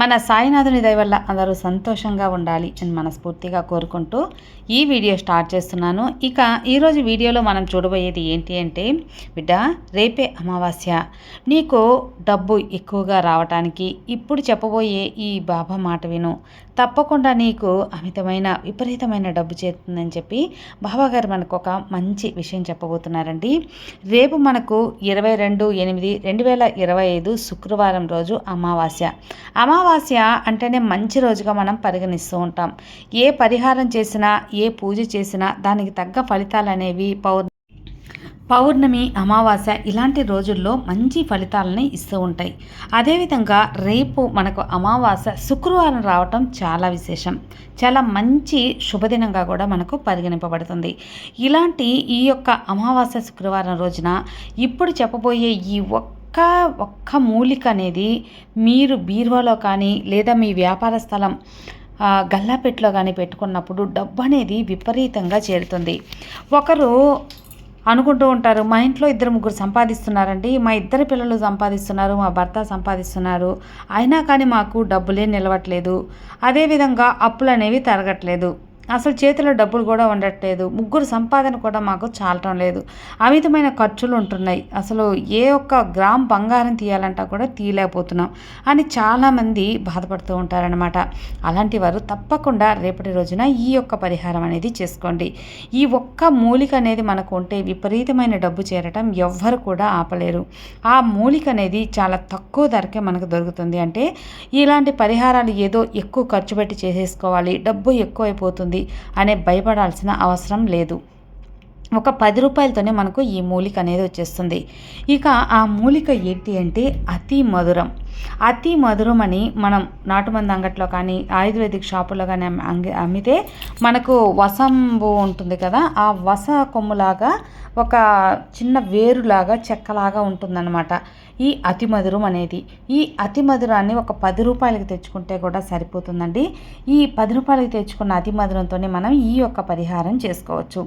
మన సాయినాథుని దయ వల్ల అందరూ సంతోషంగా ఉండాలి అని మనస్ఫూర్తిగా కోరుకుంటూ ఈ వీడియో స్టార్ట్ చేస్తున్నాను. ఇక ఈరోజు వీడియోలో మనం చూడబోయేది ఏంటి అంటే బిడ్డ రేపే అమావాస్య. నీకు డబ్బు ఎక్కువగా రావటానికి ఇప్పుడు చెప్పబోయే ఈ బాబా మాట విను. తప్పకుండా నీకు అమితమైన విపరీతమైన డబ్బు చేరుతుందని చెప్పి బాబాగారు మనకు ఒక మంచి విషయం చెప్పబోతున్నారండి. రేపు మనకు ఇరవై రెండు ఎనిమిది రెండు వేల ఇరవై ఐదు శుక్రవారం రోజు అమావాస్య. అమావాస్య అమావాస్య అంటేనే మంచి రోజుగా మనం పరిగణిస్తూ ఉంటాం. ఏ పరిహారం చేసినా ఏ పూజ చేసినా దానికి తగ్గ ఫలితాలు అనేవి పౌర్ పౌర్ణమి అమావాస్య ఇలాంటి రోజుల్లో మంచి ఫలితాలని ఇస్తూ ఉంటాయి. అదేవిధంగా రేపు మనకు అమావాస్య శుక్రవారం రావటం చాలా విశేషం. చాలా మంచి శుభదినంగా కూడా మనకు పరిగణింపబడుతుంది. ఇలాంటి ఈ యొక్క అమావాస్య శుక్రవారం రోజున ఇప్పుడు చెప్పబోయే ఈ ఒక్క ఒక్క మూలిక అనేది మీరు బీరువాలో కానీ లేదా మీ వ్యాపార స్థలం గల్లాపెట్లో కానీ పెట్టుకున్నప్పుడు డబ్బు అనేది విపరీతంగా చేరుతుంది. ఒకరు అనుకుంటూ ఉంటారు మా ఇంట్లో ఇద్దరు ముగ్గురు సంపాదిస్తున్నారండి మా ఇద్దరు పిల్లలు సంపాదిస్తున్నారు మా భర్త సంపాదిస్తున్నారు అయినా కానీ మాకు డబ్బులే నిలవట్లేదు. అదేవిధంగా అప్పులు అనేవి తరగట్లేదు. అసలు చేతిలో డబ్బులు కూడా ఉండట్లేదు. ముగ్గురు సంపాదన కూడా మాకు చాలటం లేదు. అమితమైన ఖర్చులు ఉంటున్నాయి. అసలు ఏ ఒక్క గ్రామ్ బంగారం తీయాలంటా కూడా తీయలేకపోతున్నాం అని చాలామంది బాధపడుతూ ఉంటారనమాట అలాంటి వారు తప్పకుండా రేపటి రోజున ఈ యొక్క పరిహారం అనేది చేసుకోండి. ఈ ఒక్క మూలిక అనేది మనకు ఉంటే విపరీతమైన డబ్బు చేరటం ఎవ్వరు కూడా ఆపలేరు. ఆ మూలిక అనేది చాలా తక్కువ ధరకే మనకు దొరుకుతుంది. అంటే ఇలాంటి పరిహారాలు ఏదో ఎక్కువ ఖర్చు పెట్టి చేసేసుకోవాలి. డబ్బు ఎక్కువైపోతుంది. అనే భయపడాల్సిన అవసరం లేదు. ఒక పది రూపాయలతోనే మనకు ఈ మూలిక అనేది వచ్చేస్తుంది. ఇక ఆ మూలిక ఏంటి అంటే అతి మధురం. అతి మధురమని మనం నాటుమంది అంగట్లో కానీ ఆయుర్వేదిక్ షాపులో కానీ అమ్మితే మనకు వసంబు ఉంటుంది కదా ఆ వస కొమ్ములాగా ఒక చిన్న వేరులాగా చెక్కలాగా ఉంటుందన్నమాట. ఈ అతి మధురం అనేది. ఈ అతి మధురాన్ని ఒక పది రూపాయలకి తెచ్చుకుంటే కూడా సరిపోతుందండి. ఈ పది రూపాయలకి తెచ్చుకున్న అతి మధురంతోనే మనం ఈ యొక్క పరిహారం చేసుకోవచ్చు.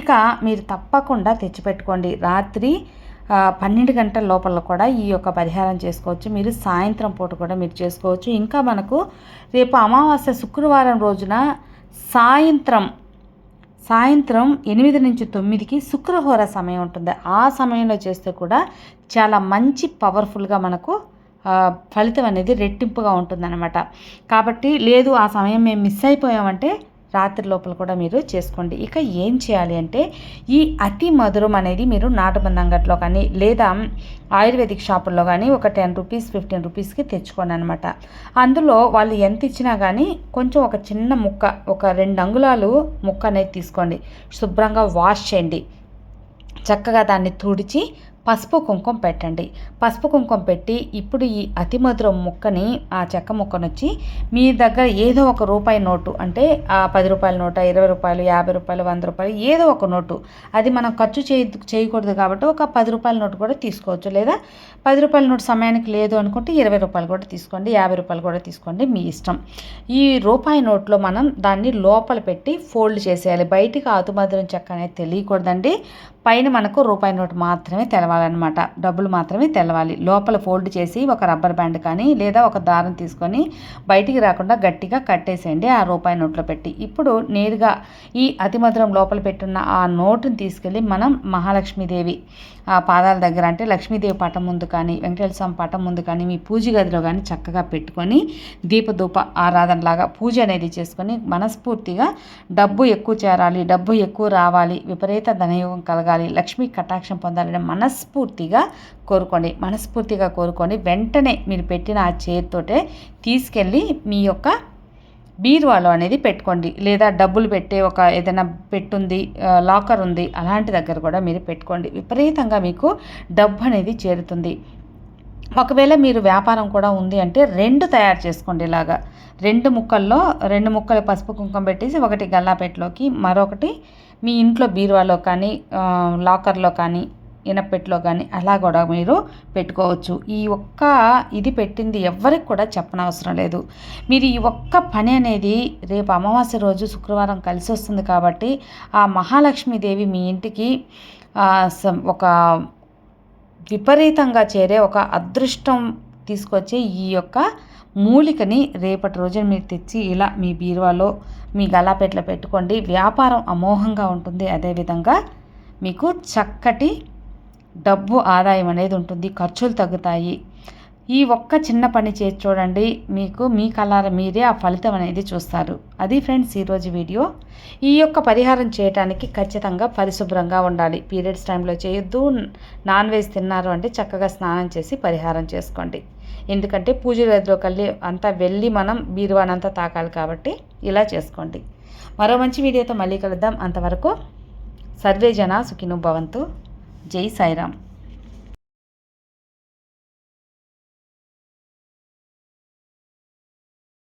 ఇక మీరు తప్పకుండా తెచ్చిపెట్టుకోండి. రాత్రి పన్నెండు గంటల లోపల కూడా ఈ యొక్క పరిహారం చేసుకోవచ్చు. మీరు సాయంత్రం పూట కూడా మీరు చేసుకోవచ్చు. ఇంకా మనకు రేపు అమావాస్య శుక్రవారం రోజున సాయంత్రం సాయంత్రం ఎనిమిది నుంచి తొమ్మిదికి శుక్రహోర సమయం ఉంటుంది. ఆ సమయంలో చేస్తే కూడా చాలా మంచి పవర్ఫుల్గా మనకు ఫలితం అనేది రెట్టింపుగా ఉంటుందన్నమాట. కాబట్టి లేదు ఆ సమయం మేము మిస్ అయిపోయామంటే రాత్రి లోపల కూడా మీరు చేసుకోండి. ఇక ఏం చేయాలి అంటే ఈ అతి మధురం అనేది మీరు నాటుబంద అంగట్లో కానీ లేదా ఆయుర్వేదిక్ షాపుల్లో కానీ ఒక టెన్ రూపీస్ ఫిఫ్టీన్ రూపీస్కి తెచ్చుకోండి అనమాట అందులో వాళ్ళు ఎంత ఇచ్చినా కానీ కొంచెం ఒక చిన్న ముక్క ఒక రెండు అంగుళాలు ముక్క అనేది తీసుకోండి. శుభ్రంగా వాష్ చేయండి. చక్కగా దాన్ని తుడిచి పసుపు కుంకుమ పెట్టండి. పసుపు కుంకుమ పెట్టి ఇప్పుడు ఈ అతి మధురం ముక్కని ఆ చెక్క ముక్కను వచ్చి మీ దగ్గర ఏదో ఒక రూపాయి నోటు అంటే ఆ పది రూపాయల నోట ఇరవై రూపాయలు యాభై రూపాయలు వంద రూపాయలు ఏదో ఒక నోటు. అది మనం ఖర్చు చేయ చేయకూడదు కాబట్టి ఒక పది రూపాయల నోటు కూడా తీసుకోవచ్చు. లేదా పది రూపాయల నోటు సమయానికి లేదు అనుకుంటే ఇరవై రూపాయలు కూడా తీసుకోండి యాభై రూపాయలు కూడా తీసుకోండి మీ ఇష్టం. ఈ రూపాయి నోట్లో మనం దాన్ని లోపల పెట్టి ఫోల్డ్ చేసేయాలి. బయటికి ఆతుమధురం చెక్క అనేది తెలియకూడదండి. పైన మనకు రూపాయి నోటు మాత్రమే తెలవాలి. తెలవాలన్నమాట. డబ్బులు మాత్రమే తెలవాలి. లోపల ఫోల్డ్ చేసి ఒక రబ్బర్ బ్యాండ్ కానీ లేదా ఒక దారం తీసుకొని బయటికి రాకుండా గట్టిగా కట్టేసేయండి ఆ రూపాయి నోట్లో పెట్టి. ఇప్పుడు నేరుగా ఈ అతిమధురం లోపల పెట్టున్న ఆ నోటుని తీసుకెళ్ళి మనం మహాలక్ష్మీదేవి ఆ పాదాల దగ్గర అంటే లక్ష్మీదేవి పటం ముందు కానీ వెంకటేశ్వర స్వామి పటం ముందు కానీ మీ పూజ గదిలో కానీ చక్కగా పెట్టుకొని దీపధూప ఆరాధనలాగా పూజ అనేది చేసుకొని మనస్ఫూర్తిగా డబ్బు ఎక్కువ చేరాలి డబ్బు ఎక్కువ రావాలి విపరీత ధనయోగం కలగాలి లక్ష్మీ కటాక్షం పొందాలని మనస్ఫూర్తిగా కోరుకోండి. మనస్ఫూర్తిగా కోరుకొని వెంటనే మీరు పెట్టిన ఆ చేతితోటే తీసుకెళ్ళి మీ యొక్క బీరువాలో అనేది పెట్టుకోండి. లేదా డబ్బులు పెట్టే ఒక ఏదైనా పెట్టుంది లాకర్ ఉంది అలాంటి దగ్గర కూడా మీరు పెట్టుకోండి. విపరీతంగా మీకు డబ్బు అనేది చేరుతుంది. ఒకవేళ మీరు వ్యాపారం కూడా ఉంది అంటే రెండు తయారు చేసుకోండి ఇలాగా. రెండు ముక్కల్లో రెండు ముక్కలు పసుపు కుంకుమ పెట్టేసి ఒకటి గల్లాపెట్లోకి మరొకటి మీ ఇంట్లో బీరువాలో కానీ లాకర్లో కానీ ఇనపెట్లో కానీ అలా కూడా మీరు పెట్టుకోవచ్చు. ఈ ఒక్క ఇది పెట్టింది ఎవరికి కూడా చెప్పనవసరం లేదు. మీరు ఈ ఒక్క పని అనేది రేపు అమావాస్య రోజు శుక్రవారం కలిసి వస్తుంది కాబట్టి ఆ మహాలక్ష్మీదేవి మీ ఇంటికి ఒక విపరీతంగా చేరే ఒక అదృష్టం తీసుకొచ్చే ఈ యొక్క మూలికని రేపటి రోజున మీరు తెచ్చి ఇలా మీ బీరువాలో మీ గలాపెట్లో పెట్టుకోండి. వ్యాపారం అమోఘంగా ఉంటుంది. అదేవిధంగా మీకు చక్కటి డబ్బు ఆదాయం అనేది ఉంటుంది ఖర్చులు తగ్గుతాయి. ఈ ఒక్క చిన్న పని చేసి చూడండి మీకు మీ కలర్ మీరే ఆ ఫలితం అనేది చూస్తారు. అది ఫ్రెండ్స్ ఈరోజు వీడియో. ఈ యొక్క పరిహారం చేయడానికి ఖచ్చితంగా పరిశుభ్రంగా ఉండాలి. పీరియడ్స్ టైంలో చేయొద్దు నాన్ వెజ్ తిన్నారు అంటే చక్కగా స్నానం చేసి పరిహారం చేసుకోండి. ఎందుకంటే పూజ గదిలోకి వెళ్ళి అంతా వెళ్ళి మనం బీరువానంతా తాకాలి కాబట్టి ఇలా చేసుకోండి. మరో మంచి వీడియోతో మళ్ళీ కలుద్దాం. అంతవరకు సర్వే జన సుఖిను భవంతు. జై సాయిరామ్.